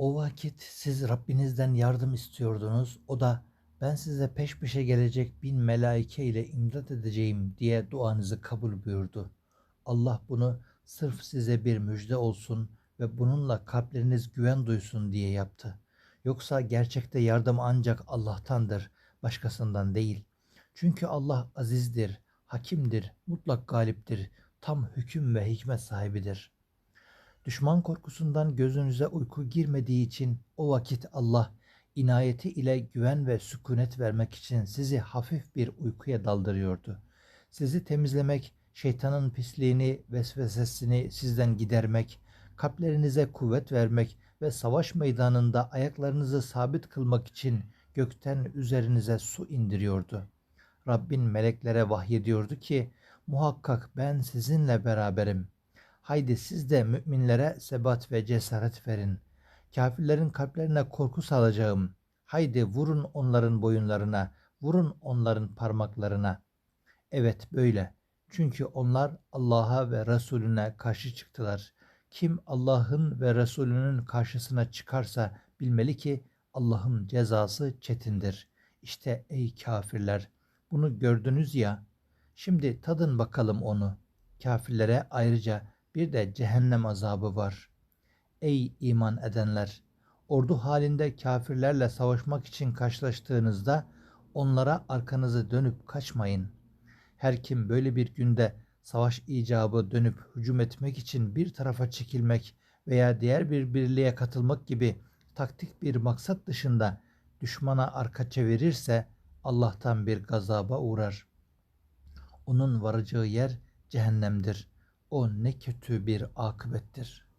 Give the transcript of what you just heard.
O vakit siz Rabbinizden yardım istiyordunuz. O da ben size peş peşe gelecek bin melaike ile imdad edeceğim diye duanızı kabul buyurdu. Allah bunu sırf size bir müjde olsun ve bununla kalpleriniz güven duysun diye yaptı. Yoksa gerçekte yardım ancak Allah'tandır, başkasından değil. Çünkü Allah azizdir, hakimdir, mutlak galiptir, tam hüküm ve hikmet sahibidir. Düşman korkusundan gözünüze uyku girmediği için o vakit Allah inayeti ile güven ve sükunet vermek için sizi hafif bir uykuya daldırıyordu. Sizi temizlemek, şeytanın pisliğini, vesvesesini sizden gidermek, kalplerinize kuvvet vermek ve savaş meydanında ayaklarınızı sabit kılmak için gökten üzerinize su indiriyordu. Rabbin meleklere vahyediyordu ki muhakkak ben sizinle beraberim. Haydi siz de müminlere sebat ve cesaret verin. Kafirlerin kalplerine korku salacağım. Haydi vurun onların boyunlarına, vurun onların parmaklarına. Evet böyle. Çünkü onlar Allah'a ve Resulüne karşı çıktılar. Kim Allah'ın ve Resulünün karşısına çıkarsa bilmeli ki Allah'ın cezası çetindir. İşte ey kafirler bunu gördünüz ya. Şimdi tadın bakalım onu. Kafirlere ayrıca bir de cehennem azabı var. Ey iman edenler! Ordu halinde kafirlerle savaşmak için karşılaştığınızda onlara arkanızı dönüp kaçmayın. Her kim böyle bir günde savaş icabı dönüp hücum etmek için bir tarafa çekilmek veya diğer bir birliğe katılmak gibi taktik bir maksat dışında düşmana arka çevirirse Allah'tan bir gazaba uğrar. Onun varacağı yer cehennemdir. O ne kötü bir akıbettir.''